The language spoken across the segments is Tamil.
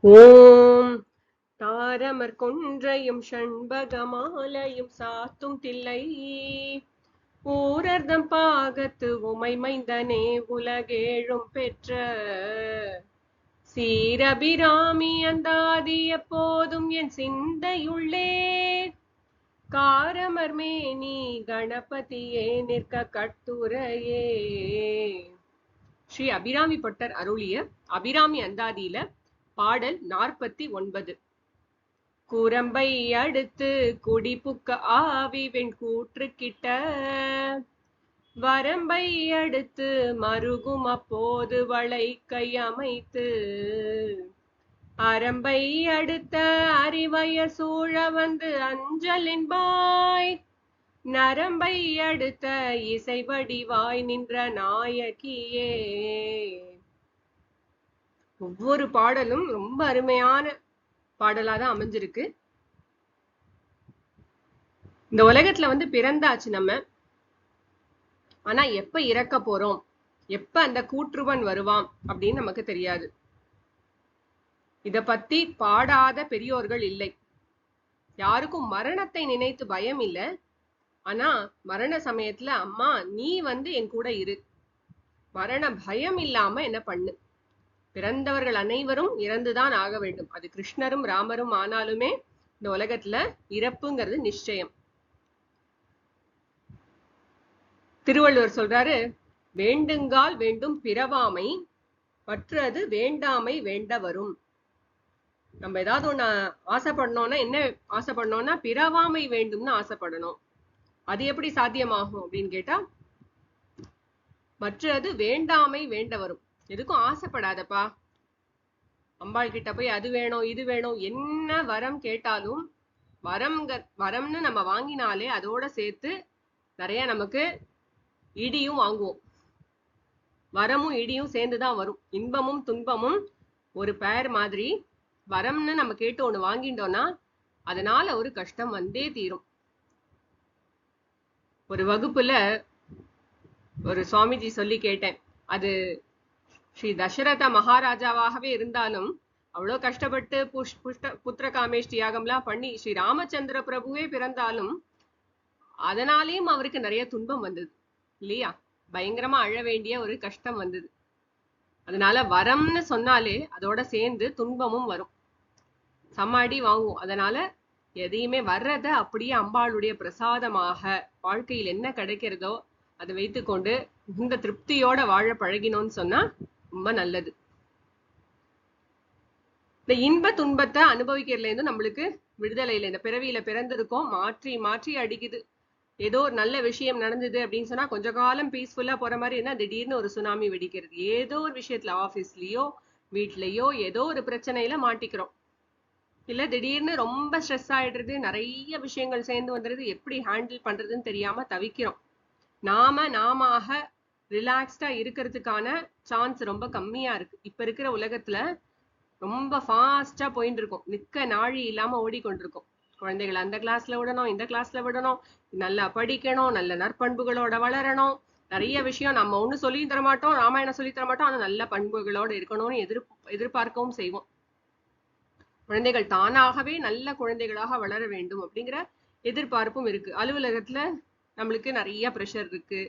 ஓம் தாரமர் கொன்றையும் ஷண்பகமாலையும் சாத்தும் தில்லை. ஊரர்தம் பாகத்து உமை மைந்தனே உலகேழும் பெற்ற சீரபிராமி அந்தாதி எப்போதும் என் சிந்தையுள்ளே. காரமர் மேனி கணபதியே நிற்க கட்டுரையே. ஸ்ரீ அபிராமி பட்டர் அருளிய அபிராமி அந்தாதியில பாடல் நாற்பத்தி ஒன்பது. குரம்பை அடுத்து குடிபுக்க ஆவி வெண் கூற்று கிட்ட வரம்பை அடுத்து மருகும் அப்போது வளை கையமைத்து அரம்பை அடுத்த அறிவைய சூழ வந்து அஞ்சலின்பாய் நரம்பை அடுத்த இசை வடிவாய் நின்ற நாயகியே. ஒவ்வொரு பாடலும் ரொம்ப அருமையான பாடலாக தான் அமைஞ்சிருக்கு. இந்த உலகத்துல வந்து பிறந்தாச்சு நம்ம. ஆனா எப்ப இறக்க போறோம்? எப்ப அந்த கூற்றுவன் வருவான்? அப்படின்னு நமக்கு தெரியாது. இத பத்தி பாடாத பெரியோர்கள் இல்லை. யாருக்கும் மரணத்தை நினைத்து பயம் இல்லை. ஆனா மரண சமயத்துல அம்மா நீ வந்து என் கூட இரு. மரண பயம் இல்லாம என்ன பண்ணு? பிறந்தவர்கள் அனைவரும் இறந்துதான் ஆக வேண்டும். அது கிருஷ்ணரும் ராமரும் ஆனாலுமே இந்த உலகத்துல இறப்புங்கிறது நிச்சயம். திருவள்ளுவர் சொல்றாரு வேண்டுங்கால் வேண்டும் பிறவாமை மற்றது வேண்டாமை வேண்ட வரும் நம்ம ஏதாவது ஒண்ணு ஆசைப்படணும்னா என்ன ஆசைப்படணும்னா பிறவாமை வேண்டும்னு ஆசைப்படணும். அது எப்படி சாத்தியமாகும் அப்படின்னு கேட்டா மற்றது வேண்டாமை வேண்ட வரும் எதுக்கும் ஆசைப்படாதப்பா. அம்பாள் கிட்ட போய் அது வேணும் இது வேணும் என்ன வரம் கேட்டாலும் வரம் வரம்னு நம்ம வாங்கினாலே அதோட சேர்த்து நிறைய நமக்கு இடியும் வாங்குவோம். வரமும் இடியும் சேர்ந்துதான் வரும். இன்பமும் துன்பமும் ஒரு பேர் மாதிரி வரம்னு நம்ம கேட்டு ஒண்ணு வாங்கிட்டோம்னா அதனால ஒரு கஷ்டம் வந்தே தீரும். ஒரு வகுப்புல ஒரு சுவாமிஜி சொல்லி கேட்டேன். அது ஸ்ரீ தசரத மகாராஜாவாகவே இருந்தாலும் அவ்வளோ கஷ்டப்பட்டு புஷ் புஷ்ட புத்திர காமேஷ்டி யாகம்லாம் பண்ணி ஸ்ரீ ராமச்சந்திர பிரபுவே பிறந்தாலும் அதனாலேயும் அவருக்கு நிறைய துன்பம் வந்தது இல்லையா? பயங்கரமா அழ வேண்டிய ஒரு கஷ்டம் வந்தது. அதனால வரம்னு சொன்னாலே அதோட சேர்ந்து துன்பமும் வரும். சம்மாடி வாங்குவோம். அதனால எதையுமே வர்றத அப்படியே அம்பாளுடைய பிரசாதமாக வாழ்க்கையில் என்ன கிடைக்கிறதோ அதை வைத்துக்கொண்டு இந்த திருப்தியோட வாழ பழகினோம்னு சொன்னா ரொம்ப நல்லது. இந்த இன்ப துன்பத்தை அனுபவிக்கிறதுல இருந்து நம்மளுக்கு விடுதலையில இந்த பிறவியில பிறந்திருக்கோம் மாற்றி மாற்றி அடிக்குது. ஏதோ ஒரு நல்ல விஷயம் நடந்தது அப்படின்னு சொன்னா கொஞ்ச காலம் பீஸ்ஃபுல்லா போற மாதிரி என்ன திடீர்னு ஒரு சுனாமி வெடிக்கிறது. ஏதோ ஒரு விஷயத்துல ஆபீஸ்லயோ வீட்லயோ ஏதோ ஒரு பிரச்சனையில மாட்டிக்கிறோம். இல்ல திடீர்னு ரொம்ப ஸ்ட்ரெஸ் ஆயிடுறது நிறைய விஷயங்கள் சேர்ந்து வந்துடுது எப்படி ஹேண்டில் பண்றதுன்னு தெரியாம தவிக்கிறோம். நாம நாம ரிலாக்ஸ்டாக இருக்கிறதுக்கான சான்ஸ் ரொம்ப கம்மியாக இருக்குது இப்போ இருக்கிற உலகத்தில் ரொம்ப ஃபாஸ்ட்டாக போயின்னு இருக்கோம். நிற்க நாழி இல்லாமல் ஓடிக்கொண்டிருக்கோம். குழந்தைகளை அந்த கிளாஸில் விடணும் இந்த கிளாஸில் விடணும். நல்லா படிக்கணும் நல்ல நற்பண்புகளோட வளரணும். நிறைய விஷயம் நம்ம ஒன்றும் சொல்லி தர மாட்டோம் ராமாயணம் சொல்லி தர மாட்டோம். ஆனால் நல்ல பண்புகளோடு இருக்கணும்னு எதிர் எதிர்பார்க்கவும் செய்வோம். குழந்தைகள் தானாகவே நல்ல குழந்தைகளாக வளர வேண்டும் அப்படிங்கிற எதிர்பார்ப்பும் இருக்கு. அலுவலகத்துல நம்மளுக்கு நிறைய ப்ரெஷர் இருக்கு.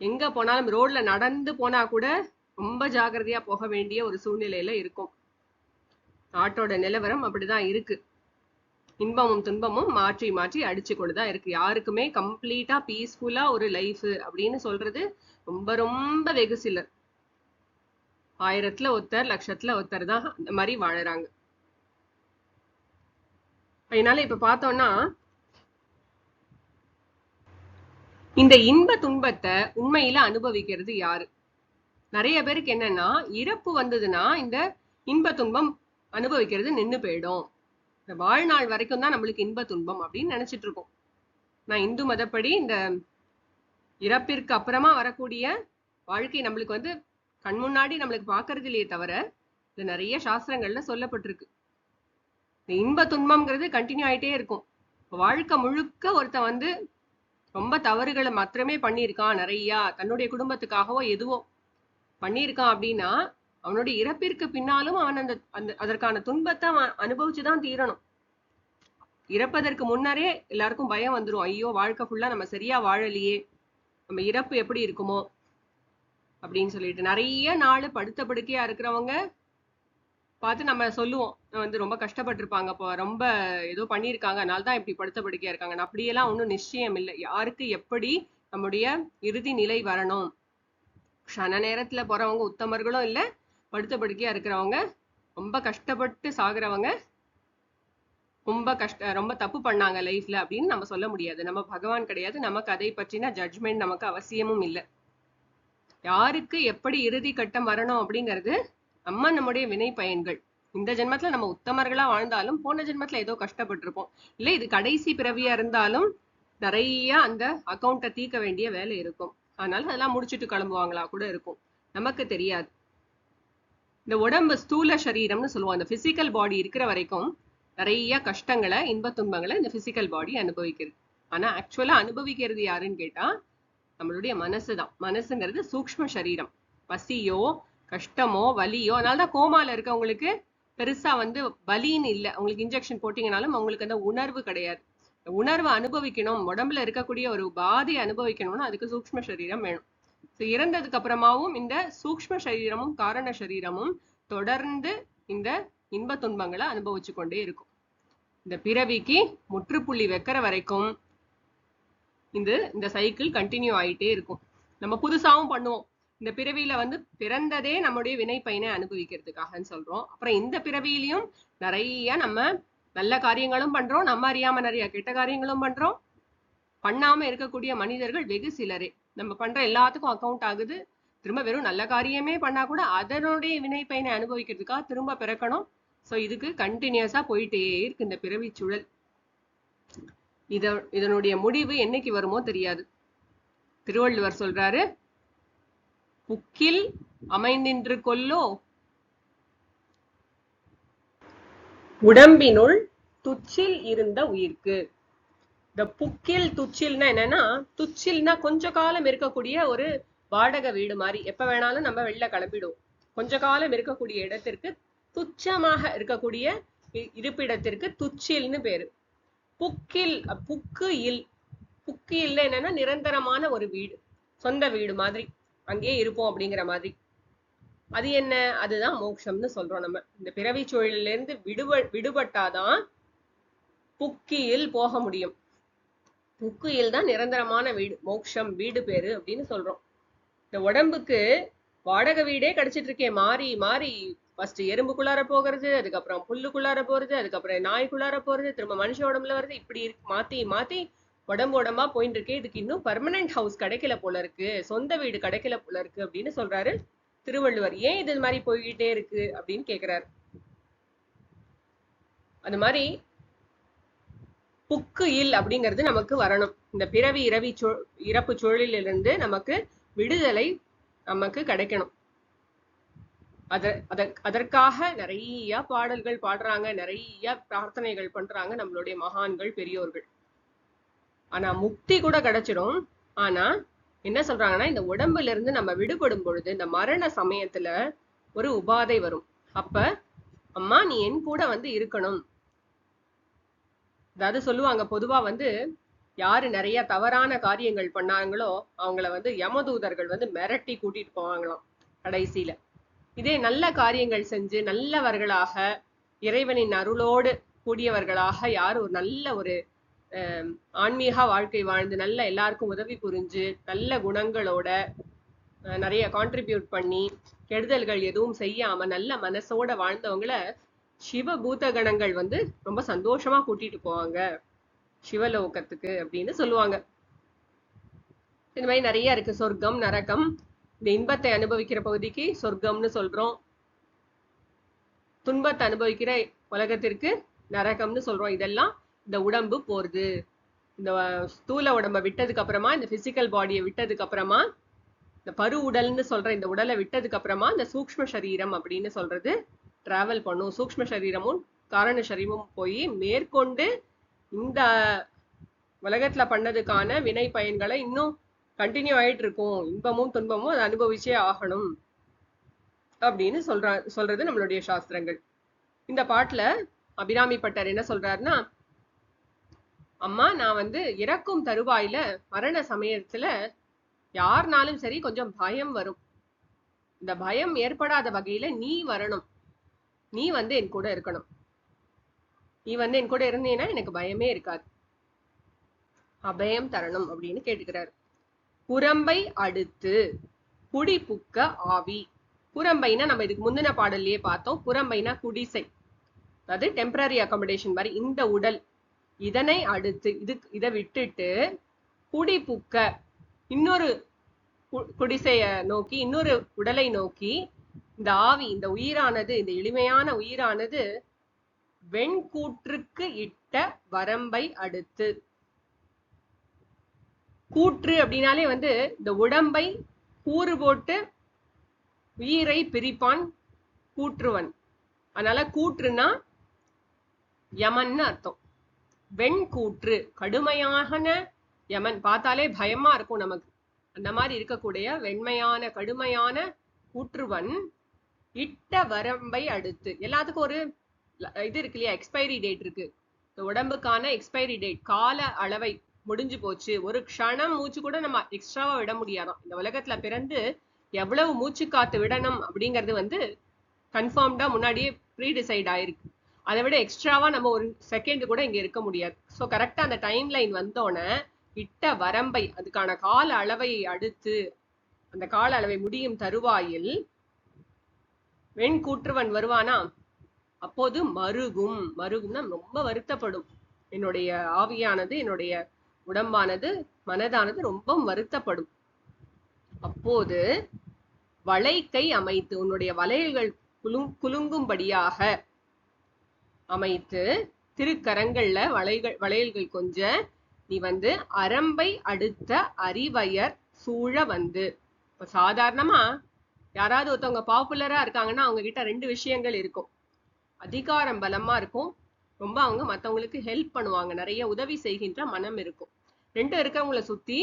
எங்க போனாலும் ரோட்ல நடந்து போனா கூட ரொம்ப ஜாகிரதையா போக வேண்டிய ஒரு சூழ்நிலையில இருக்கும். நாட்டோட நிலவரம் அப்படிதான் இருக்கு. இன்பமும் துன்பமும் மாற்றி மாற்றி அடிச்சு கொண்டுதான் இருக்கு. யாருக்குமே கம்ப்ளீட்டா பீஸ்ஃபுல்லா ஒரு லைஃப் அப்படின்னு சொல்றது ரொம்ப ரொம்ப வெகு சிலர். ஆயிரத்துல ஒருத்தர் லட்சத்துல ஒருத்தர் தான் அந்த மாதிரி வாழறாங்க. அதனால இப்ப பார்த்தோம்னா இந்த இன்ப துன்பத்தை உண்மையில அனுபவிக்கிறது யாரு? நிறைய பேருக்கு என்னன்னா இறப்பு வந்ததுன்னா இந்த இன்ப துன்பம் அனுபவிக்கிறது நின்னு போயிடும். இந்த வாழ்நாள் வரைக்கும் தான் நம்மளுக்கு இன்ப துன்பம் அப்படின்னு நினைச்சிட்டு இருக்கோம். நான் இந்து மதப்படி இந்த இறப்பிற்கு அப்புறமா வரக்கூடிய வாழ்க்கை நம்மளுக்கு வந்து கண் முன்னாடி நம்மளுக்கு பாக்குறது இல்லையே தவிர இது நிறைய சாஸ்திரங்கள்ல சொல்லப்பட்டிருக்கு. இந்த இன்ப துன்பம்ங்கிறது கண்டினியூ ஆயிட்டே இருக்கும். வாழ்க்கை முழுக்க ஒருத்தன் வந்து ரொம்ப தவறுகளை மாத்திரமே பண்ணியிருக்கான் நிறையா. தன்னுடைய குடும்பத்துக்காகவோ எதுவோ பண்ணியிருக்கான் அப்படின்னா அவனுடைய இறப்பிற்கு பின்னாலும் அவன் அந்த அந்த அதற்கான துன்பத்தை அவன் அனுபவிச்சுதான் தீரணும். இறப்பதற்கு முன்னரே எல்லாருக்கும் பயம் வந்துரும். ஐயோ வாழ்க்கை ஃபுல்லா நம்ம சரியா வாழலையே. நம்ம இறப்பு எப்படி இருக்குமோ அப்படின்னு சொல்லிட்டு நிறைய நாள் படுத்த படுக்கையா இருக்கிறவங்க பார்த்து நம்ம சொல்லுவோம். வந்து ரொம்ப கஷ்டப்பட்டிருப்பாங்க. இப்போ ரொம்ப ஏதோ பண்ணியிருக்காங்க. அதனால தான் இப்படி படுத்த படுக்கையா இருக்காங்க அப்படியெல்லாம் ஒன்றும் நிச்சயம் இல்லை. யாருக்கு எப்படி நம்முடைய இறுதி நிலை வரணும்? க்ஷண நேரத்தில் போகிறவங்க உத்தமர்களும் இல்லை. படுத்த படுக்கையா இருக்கிறவங்க ரொம்ப கஷ்டப்பட்டு சாகிறவங்க ரொம்ப கஷ்ட ரொம்ப தப்பு பண்ணாங்க லைஃப்ல அப்படின்னு நம்ம சொல்ல முடியாது. நம்ம பகவான் கிடையாது. நமக்கு அதை பற்றின ஜட்ஜ்மெண்ட் நமக்கு அவசியமும் இல்லை. யாருக்கு எப்படி இறுதி கட்டம் வரணும் அப்படிங்கிறது நம்ம நம்முடைய வினை பயன்கள். இந்த ஜென்மத்துல நம்ம உத்தமர்களா வாழ்ந்தாலும் போன ஜென்மத்துல ஏதோ கஷ்டப்பட்டிருப்போம். இல்ல இது கடைசி பிறவியா இருந்தாலும் நிறைய அந்த அக்கௌண்ட்டை தீர்க்க வேண்டிய வேலை இருக்கும். அதனால அதெல்லாம் முடிச்சுட்டு கிளம்புவாங்களா கூட இருக்கும். நமக்கு தெரியாது. இந்த உடம்பு ஸ்தூல சரீரம்னு சொல்லுவோம். அந்த பிசிக்கல் பாடி இருக்கிற வரைக்கும் நிறைய கஷ்டங்களை இன்ப துன்பங்களை இந்த பிசிக்கல் பாடி அனுபவிக்கிறது. ஆனா ஆக்சுவலா அனுபவிக்கிறது யாருன்னு கேட்டா நம்மளுடைய மனசு தான். மனசுங்கிறது சூக்ம சரீரம். பசியோ கஷ்டமோ வலியோ அதனாலதான் கோமால இருக்கவங்களுக்கு பெருசா வந்து வலின்னு இல்லை. உங்களுக்கு இன்ஜெக்ஷன் போட்டீங்கனாலும் அவங்களுக்கு அந்த உணர்வு கிடையாது. உணர்வை அனுபவிக்கணும். உடம்புல இருக்கக்கூடிய ஒரு பாதையை அனுபவிக்கணும்னா அதுக்கு சூக்ம சரீரம் வேணும். ஸோ இறந்ததுக்கு அப்புறமாவும் இந்த சூக்ம சரீரமும் காரண சரீரமும் தொடர்ந்து இந்த இன்ப துன்பங்களை அனுபவிச்சு கொண்டே இருக்கும். இந்த பிறவிக்கு முற்றுப்புள்ளி வைக்கிற வரைக்கும் இந்த இந்த சைக்கிள் கண்டினியூ ஆகிட்டே இருக்கும். நம்ம புதுசாகவும் பண்ணுவோம். இந்த பிறவியில வந்து பிறந்ததே நம்முடைய வினை பயனை அனுபவிக்கிறதுக்காகன்னு சொல்றோம். அப்புறம் இந்த பிறவியிலையும் நிறைய நம்ம நல்ல காரியங்களும் பண்றோம். நம்ம அறியாம நிறைய கெட்ட காரியங்களும் பண்றோம். பண்ணாம இருக்கக்கூடிய மனிதர்கள் வெகு சிலரே. நம்ம பண்ற எல்லாத்துக்கும் அக்கௌண்ட் ஆகுது. திரும்ப வெறும் நல்ல காரியமே பண்ணா கூட அதனுடைய வினை பயனை அனுபவிக்கிறதுக்காக திரும்ப பிறக்கணும். ஸோ இதுக்கு கண்டினியூஸா போயிட்டே இருக்கு இந்த பிறவி சுழல். இத இதனுடைய முடிவு என்னைக்கு வருமோ தெரியாது. திருவள்ளுவர் சொல்றாரு புக்கில் அமைந்தின்று கொல்லோ? உடம்பினுள் துச்சில் இருந்த உயிர்க்கு. இந்த புக்கில் துச்சில்னா என்னன்னா துச்சில்னா கொஞ்ச காலம் இருக்கக்கூடிய ஒரு வாடகை வீடு மாதிரி. எப்ப வேணாலும் நம்ம வெளில கிளம்பிடும். கொஞ்ச காலம் இருக்கக்கூடிய இடத்திற்கு துச்சமாக இருக்கக்கூடிய இருப்பிடத்திற்கு துச்சில்னு பேரு. புக்கில் புக்கு இல் புக்கு இல்ல என்னன்னா நிரந்தரமான ஒரு வீடு. சொந்த வீடு மாதிரி. அங்கேயே இருப்போம் அப்படிங்கிற மாதிரி. அது என்ன? அதுதான் மோட்சம்னு சொல்றோம் நம்ம. இந்த பிறவி சூழலில இருந்து விடுப விடுபட்டாதான் புக்கியில் போக முடியும். புக்கியில் தான் நிரந்தரமான வீடு மோட்சம் வீடு பேரு அப்படின்னு சொல்றோம். இந்த உடம்புக்கு வாடகை வீடே கிடைச்சிட்டு இருக்கே. மாறி மாறி ஃபர்ஸ்ட் எறும்புக்குள்ளார போகிறது அதுக்கப்புறம் புல்லுக்குள்ளார போறது அதுக்கப்புறம் நாய்க்குள்ளார போறது திரும்ப மனுஷ உடம்புல வருது. இப்படி இருக்கு. மாத்தி மாத்தி உடம்பு உடம்பா போயிட்டு இருக்கு இதுக்கு இன்னும் பர்மனன்ட் ஹவுஸ் கிடைக்கல போல இருக்கு. சொந்த வீடு கிடைக்கல போல இருக்கு அப்படின்னு சொல்றாரு திருவள்ளுவர். ஏன் இது மாதிரி போய்கிட்டே இருக்கு அப்படின்னு கேக்குறாரு. அந்த மாதிரி புக்கு இல் அப்படிங்கிறது நமக்கு வரணும். இந்த பிறவி இரவி சொ இறப்பு சூழலிலிருந்து நமக்கு விடுதலை நமக்கு கிடைக்கணும். அத அதற்காக நிறைய பாடல்கள் பாடுறாங்க நிறைய பிரார்த்தனைகள் பண்றாங்க நம்மளுடைய மகான்கள் பெரியோர்கள். ஆனா முக்தி கூட கிடைச்சிடும். ஆனா என்ன சொல்றாங்கன்னா இந்த உடம்புல இருந்து நம்ம விடுபடும் பொழுது இந்த மரண சமயத்துல ஒரு உபாதை வரும். அப்ப அம்மா நீ என் கூட வந்து இருக்கணும். அதாவது சொல்லுவாங்க பொதுவா வந்து யாரு நிறைய தவறான காரியங்கள் பண்ணாங்களோ அவங்கள வந்து யமதூதர்கள் வந்து மிரட்டி கூட்டிட்டு போவாங்களாம் கடைசியில. இதே நல்ல காரியங்கள் செஞ்சு நல்லவர்களாக இறைவனின் அருளோடு கூடியவர்களாக யார்? ஒரு நல்ல ஒரு ஆன்மீக வாழ்க்கை வாழ்ந்து நல்ல எல்லாருக்கும் உதவி புரிஞ்சு நல்ல குணங்களோட நிறைய கான்ட்ரிபியூட் பண்ணி கெடுதல்கள் எதுவும் செய்யாம நல்ல மனசோட வாழ்ந்தவங்கள சிவ பூத கணங்கள் வந்து ரொம்ப சந்தோஷமா கூட்டிட்டு போவாங்க. சிவலோகத்துக்கு அப்படின்னு சொல்லுவாங்க. இந்த மாதிரி நிறைய இருக்கு. சொர்க்கம் நரகம் இந்த இன்பத்தை அனுபவிக்கிற பகுதிக்கு சொர்க்கம்னு சொல்றோம். துன்பத்தை அனுபவிக்கிற உலகத்திற்கு நரகம்னு சொல்றோம். இதெல்லாம் இந்த உடம்பு போறது. இந்த ஸ்தூல உடம்பை விட்டதுக்கு அப்புறமா இந்த பிசிக்கல் பாடியை விட்டதுக்கு அப்புறமா இந்த பரு உடல்னு சொல்ற இந்த உடலை விட்டதுக்கு அப்புறமா இந்த சூக்ஷ்ம சரீரம் அப்படின்னு சொல்றது டிராவல் பண்ணும். சூக்ஷ்ம சரீரமும் காரண சரீரமும் போய் மேற்கொண்டு இந்த உலகத்துல பண்ணதுக்கான வினை பயன்களை இன்னும் கண்டினியூ ஆயிட்டு இருக்கும். இன்பமும் துன்பமும் அதை அனுபவிச்சே ஆகணும் அப்படின்னு சொல்ற சொல்றது நம்மளுடைய சாஸ்திரங்கள். இந்த பாட்டுல அபிராமி பட்டர் என்ன சொல்றாருன்னா அம்மா நான் வந்து இறக்கும் தருவாயில மரண சமயத்துல யாருனாலும் சரி கொஞ்சம் பயம் வரும். இந்த பயம் ஏற்படாத வகையில நீ வரணும். நீ வந்து என் கூட இருக்கணும். நீ வந்து என் கூட இருந்தீன்னா எனக்கு பயமே இருக்காது. அபயம் தரணும் அப்படின்னு கேட்டுக்கிறாரு. புறம்பை அடுத்து குடி புக்க ஆவி. புறம்பைனா நம்ம இதுக்கு முந்தின பாடல்லையே பார்த்தோம். புறம்பைனா குடிசை. அதாவது டெம்பரரி அகாமடேஷன் மாதிரி இந்த உடல். இதனை அடுத்து இது இதை விட்டுட்டு குடி புக்க இன்னொரு கு- குடிசைய நோக்கி இன்னொரு உடலை நோக்கி இந்த ஆவி இந்த உயிரானது இந்த எளிமையான உயிரானது வெண்கூற்றுக்கு இட்ட வரம்பை அடுத்து. கூற்று அப்படின்னாலே வந்து இந்த உடம்பை கூறு போட்டு உயிரை பிரிப்பான் கூற்றுவன். அதனால கூற்றுனா யமன்னு அர்த்தம். வெண்கூற்று கடுமையான யமன். பார்த்தாலே பயமா இருக்கும் நமக்கு. அந்த மாதிரி இருக்கக்கூடிய வெண்மையான கடுமையான கூற்றுவன் இட்ட வரம்பை அடுத்து. எல்லாத்துக்கும் ஒரு இது இருக்கு இல்லையா? எக்ஸ்பைரி டேட் இருக்கு. இந்த உடம்புக்கான எக்ஸ்பைரி டேட் கால அளவை முடிஞ்சு போச்சு. ஒரு க்ஷணம் மூச்சு கூட நம்ம எக்ஸ்ட்ராவா விட முடியாதான். இந்த உலகத்துல பிறந்து எவ்வளவு மூச்சு காத்து விடணும் அப்படிங்கிறது வந்து கன்ஃபார்ம்டா முன்னாடியே ப்ரீ டிசைட் ஆயிருக்கு. அதை விட எக்ஸ்ட்ராவாக நம்ம ஒரு செகண்ட் கூட இங்கே இருக்க முடியாது. ஸோ கரெக்டாக அந்த டைம் லைன் வந்தோடனே இட்ட வரம்பை அதுக்கான கால அளவை அடுத்து அந்த கால அளவை முடியும் தருவாயில் வெண் கூற்றுவன் வருவானா? அப்போது மருகும். மருகும்னா ரொம்ப வருத்தப்படும். என்னுடைய ஆவியானது என்னுடைய உடம்பானது மனதானது ரொம்ப வருத்தப்படும். அப்போது வளைக்கை அமைத்து உன்னுடைய வளையல்கள் குலுங் குலுங்கும்படியாக அமைத்து திருக்கரங்கள்ல வளைகள் வளையல்கள் கொஞ்ச நீ வந்து அரம்பை அடுத்த அறிவயர் சூழ வந்து. இப்ப சாதாரணமா யாராவது ஒருத்தவங்க பாப்புலரா இருக்காங்கன்னா அவங்க கிட்ட ரெண்டு விஷயங்கள் இருக்கும். அதிகாரம் பலமா இருக்கும். ரொம்ப அவங்க மத்தவங்களுக்கு ஹெல்ப் பண்ணுவாங்க. நிறைய உதவி செய்கின்ற மனம் இருக்கும். ரெண்டு இருக்கவங்கள சுத்தி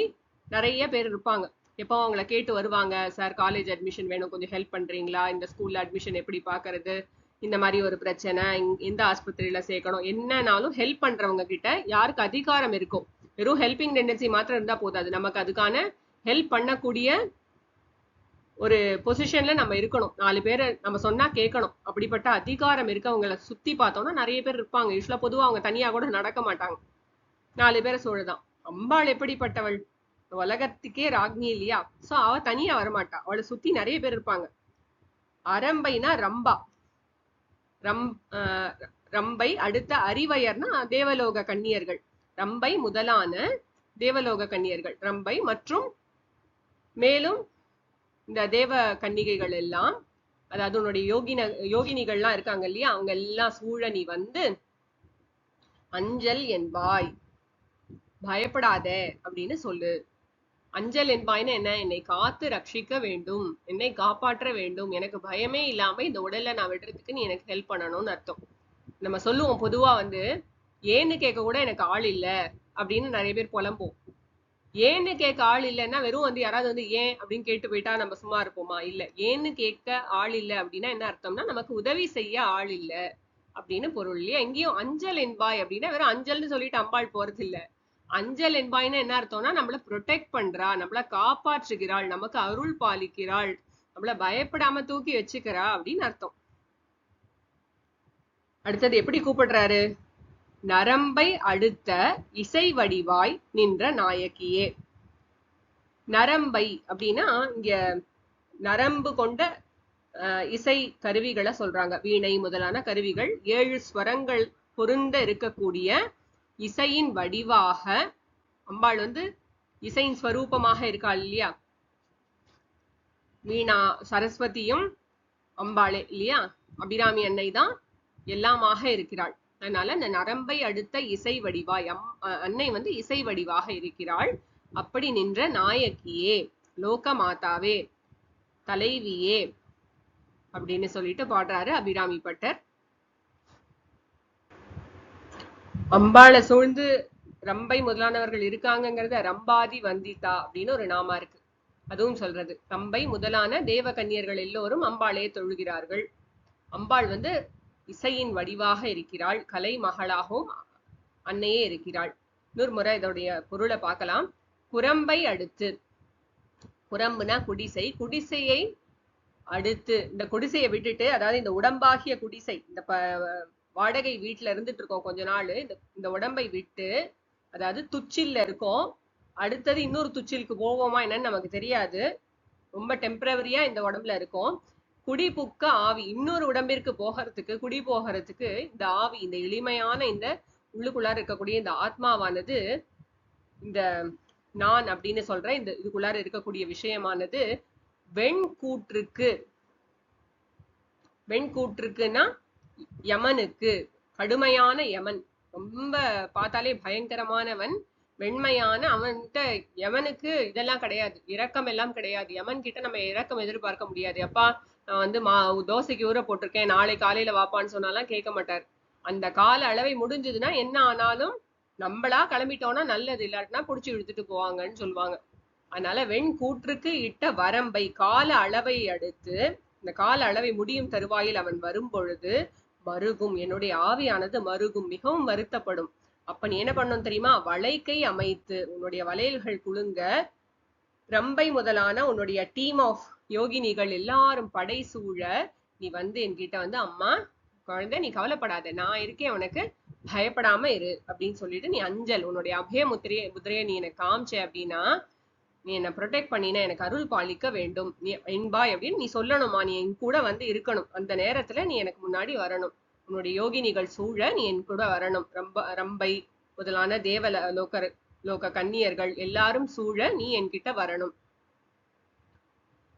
நிறைய பேர் இருப்பாங்க. எப்போ அவங்கள கேட்டு வருவாங்க சார் காலேஜ் அட்மிஷன் வேணும். கொஞ்சம் ஹெல்ப் பண்றீங்களா? இந்த ஸ்கூல்ல அட்மிஷன் எப்படி பாக்குறது இந்த மாதிரி ஒரு பிரச்சனை எந்த ஆஸ்பத்திரியில சேர்க்கணும் என்னன்னாலும் ஹெல்ப் பண்றவங்க கிட்ட யாருக்கு அதிகாரம் இருக்கும் வெறும் ஹெல்பிங் டெண்டன்சி மாத்திரம் இருந்தா போதாது. நமக்கு அதுக்கான ஹெல்ப் பண்ணக்கூடிய ஒரு பொசிஷன்ல நம்ம இருக்கணும். நாலு பேரை நம்ம சொன்னா கேட்கணும். அப்படிப்பட்ட அதிகாரம் இருக்கவங்களை சுத்தி பார்த்தோம்னா நிறைய பேர் இருப்பாங்க. யூஸ்வலா பொதுவாக அவங்க தனியா கூட நடக்க மாட்டாங்க. நாலு பேரை சோழதான். அம்பாள் எப்படிப்பட்டவள்? உலகத்துக்கே ராக்னி இல்லையா? சோ அவ தனியா வரமாட்டா. அவளை சுத்தி நிறைய பேர் இருப்பாங்க. அரம்பைனா ரம்பா. ரம் ரம்பை அடுத்த அறிவயர்னா தேவலோக கன்னியர்கள். ரம்பை முதலான தேவலோக கன்னியர்கள். ரம்பை மற்றும் மேலும் இந்த தேவ கன்னிகைகள் எல்லாம் அதாவது உன்னுடைய யோகின யோகினிகள்லாம் இருக்காங்க இல்லையா? அவங்க எல்லாம் சூழ நீ வந்து அஞ்சல் என்பாய் பயப்படாத அப்படின்னு சொல்லு. அஞ்சல் என்பாய்னா என்ன? என்னை காத்து ரட்சிக்க வேண்டும். என்னை காப்பாற்ற வேண்டும். எனக்கு பயமே இல்லாம இந்த உடலை நான் விடுறதுக்கு நீ எனக்கு ஹெல்ப் பண்ணணும்னு அர்த்தம். நம்ம சொல்லுவோம் பொதுவா வந்து ஏன்னு கேட்க கூட எனக்கு ஆள் இல்ல அப்படின்னு நிறைய பேர் புலம்போம் ஏன்னு கேட்க ஆள் இல்லைன்னா வெறும் வந்து யாராவது வந்து ஏன்? அப்படின்னு கேட்டு போயிட்டா நம்ம சும்மா இருப்போமா? இல்ல. ஏன்னு கேட்க ஆள் இல்ல அப்படின்னா என்ன அர்த்தம்னா நமக்கு உதவி செய்ய ஆள் இல்ல அப்படின்னு பொருள் இல்லையா? எங்கேயும் அஞ்சல் என்பாய் அப்படின்னா வெறும் அஞ்சல்னு சொல்லிட்டு அம்பாள் போறது இல்லை அஞ்சல் என்பாய்னா என்ன அர்த்தம்னா நம்மள ப்ரொடெக்ட் பண்றா நம்மள காப்பாற்றுகிறாள் நமக்கு அருள் பாலிக்கிறாள் நம்மள பயப்படாம தூக்கி வச்சுக்கிறா அப்படின்னு அர்த்தம். அடுத்தது எப்படி கூப்பிடுறாரு? நரம்பை அடுத்த இசை வடிவாய் நின்ற நாயகியே. நரம்பை அப்படின்னா இங்க நரம்பு கொண்ட அஹ், இசை கருவிகளை சொல்றாங்க. வீணை முதலான கருவிகள் ஏழு ஸ்வரங்கள் பொருந்த இருக்கக்கூடிய இசையின் வடிவாக அம்பாள் வந்து இசையின் ஸ்வரூபமாக இருக்காள் இல்லையா? வீணா சரஸ்வதியும் அம்பாளே இல்லையா? அபிராமி அன்னை தான் எல்லாமாக இருக்கிறாள். அதனால இந்த நரம்பை அடுத்த இசை வடிவாய் அம் அன்னை வந்து இசை வடிவாக இருக்கிறாள். அப்படி நின்ற நாயக்கியே லோக மாதாவே தலைவியே அப்படின்னு சொல்லிட்டு பாடுறாரு அபிராமி பட்டர். அம்பாளை சூழ்ந்து ரம்பை முதலானவர்கள் இருக்காங்கங்கிறத ரம்பாதி வந்திதா அப்படின்னு ஒரு நாமா இருக்கு. அதுவும் சொல்றது. ரம்பை முதலான தேவ கன்னியர்கள் எல்லோரும் அம்பாளையே தொழுகிறார்கள். அம்பாள் வந்து இசையின் வடிவாக இருக்கிறாள். கலை மகளாகவும் அன்னையே இருக்கிறாள். இன்னொரு முறை இதோடைய பொருளை பார்க்கலாம். குரம்பை அடுத்து. குரம்புனா குடிசை. குடிசையை அடுத்து. இந்த குடிசையை விட்டுட்டு அதாவது இந்த உடம்பாகிய குடிசை இந்த ப வாடகை வீட்டில் இருந்துட்டு இருக்கோம் கொஞ்ச நாள். இந்த இந்த உடம்பை விட்டு அதாவது துச்சில்ல இருக்கோம். அடுத்தது இன்னொரு துச்சிலுக்கு போவோமா என்னன்னு நமக்கு தெரியாது. ரொம்ப டெம்பரவரியா இந்த உடம்புல இருக்கோம். குடி புக்க ஆவி இன்னொரு உடம்பிற்கு போகிறதுக்கு குடி போகிறதுக்கு இந்த ஆவி இந்த எளிமையான இந்த உள்ளுக்குள்ளார இருக்கக்கூடிய இந்த ஆத்மாவானது இந்த நான் அப்படின்னு சொல்றேன் இந்த இதுக்குள்ளார இருக்கக்கூடிய விஷயமானது வெண்கூற்றுக்கு வெண்கூற்றுக்குன்னா யமனுக்கு கடுமையான யமன். ரொம்ப பார்த்தாலே பயங்கரமானவன் வெண்மையான அவன்கிட்ட யமனுக்கு இதெல்லாம் கிடையாது. இரக்கம் எல்லாம் கிடையாது. யமன் கிட்ட நம்ம இரக்கம் எதிர்பார்க்க முடியாது. அப்பா நான் வந்து மா தோசைக்கு ஊற போட்டிருக்கேன். நாளை காலையில வாப்பான்னு சொன்னாலாம் கேட்க மாட்டார். அந்த கால அளவை முடிஞ்சதுன்னா என்ன ஆனாலும் நம்மளா கிளம்பிட்டோம்னா நல்லது. இல்லாட்டினா புடிச்சு இழுத்துட்டு போவாங்கன்னு சொல்லுவாங்க. அதனால வெண் கூற்றுக்கு இட்ட வரம்பை கால அளவை அடுத்து இந்த கால அளவை முடியும் தருவாயில் அவன் வரும் பொழுது மருகும். என்னுடைய ஆவியானது மருகும் மிகவும் வருத்தப்படும். அப்ப நீ என்ன பண்ணும் தெரியுமா? வளைக்கை அமைத்து உன்னுடைய வளையல்கள் குழுங்க ரம்பை முதலான உன்னுடைய டீம் ஆஃப் யோகினிகள் எல்லாரும் படை சூழ நீ வந்து என்கிட்ட வந்து அம்மா குழந்தை நீ கவலைப்படாத. நான் இருக்கேன் உனக்கு பயப்படாம இரு. அப்படின்னு சொல்லிட்டு நீ அஞ்சல் உன்னுடைய அபய முத்திரைய முதிரையை நீ எனக்கு காமிச்ச அப்படின்னா நீ என்னை ப்ரொடெக்ட் பண்ணினா எனக்கு அருள் பாலிக்க வேண்டும். நீ என்பாய் அப்படின்னு நீ சொல்லணுமா? நீ என் கூட வந்து இருக்கணும். அந்த நேரத்துல நீ எனக்கு முன்னாடி வரணும். உன்னுடைய யோகினிகள் சூழ நீ என் கூட வரணும். ரொம்ப ரம்பை முதலான தேவ லோக லோக கன்னியர்கள் எல்லாரும் சூழ நீ என்கிட்ட வரணும்.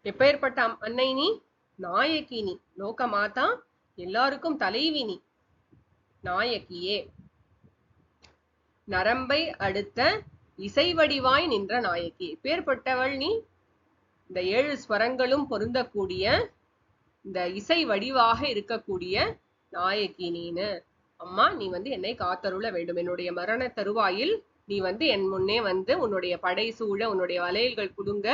எப்பேற்பட்ட அன்னை நீ? நாயகி நீ. லோக மாதா எல்லாருக்கும் தலைவி நீ. நாயகியே. நரம்பை அடுத்த இசை வடிவாய் நின்ற நாயகி. பேர்பட்டவள் நீ இந்த ஏழு ஸ்வரங்களும் பொருந்தக்கூடிய இந்த இசை வடிவாக இருக்கக்கூடிய நாயகி நீனு. அம்மா நீ வந்து என்னை காத்தருள வேண்டும். என்னுடைய மரண தருவாயில் நீ வந்து என் முன்னே வந்து உன்னுடைய படை சூழ உன்னுடைய வளையல்கள் குடுங்க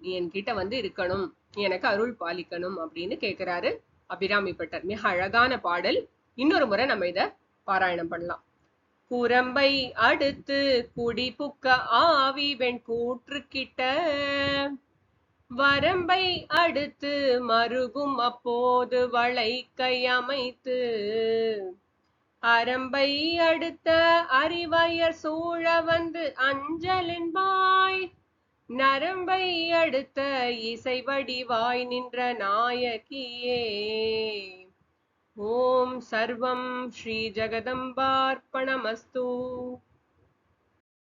நீ என்கிட்ட வந்து இருக்கணும். நீ எனக்கு அருள் பாலிக்கணும் அப்படின்னு கேட்கிறாரு அபிராமி பட்டர் மிக அழகான பாடல். இன்னொரு முறை நம்ம இத பாராயணம் பண்ணலாம். குரம்பை அடுத்து குடி புக்க ஆவி வெண் கிட்ட. வரம்பை அடுத்து மருகும் அப்போது வளைக்கை அமைத்து. அரம்பை அடுத்த அறிவயர் சூழ வந்து அஞ்சலென்பாய் நரம்பை அடுத்த இசை வடிவாய் நின்ற நாயகியே. ஓம் சர்வம் ஸ்ரீ ஜகதம்பார்ப்பணமஸ்து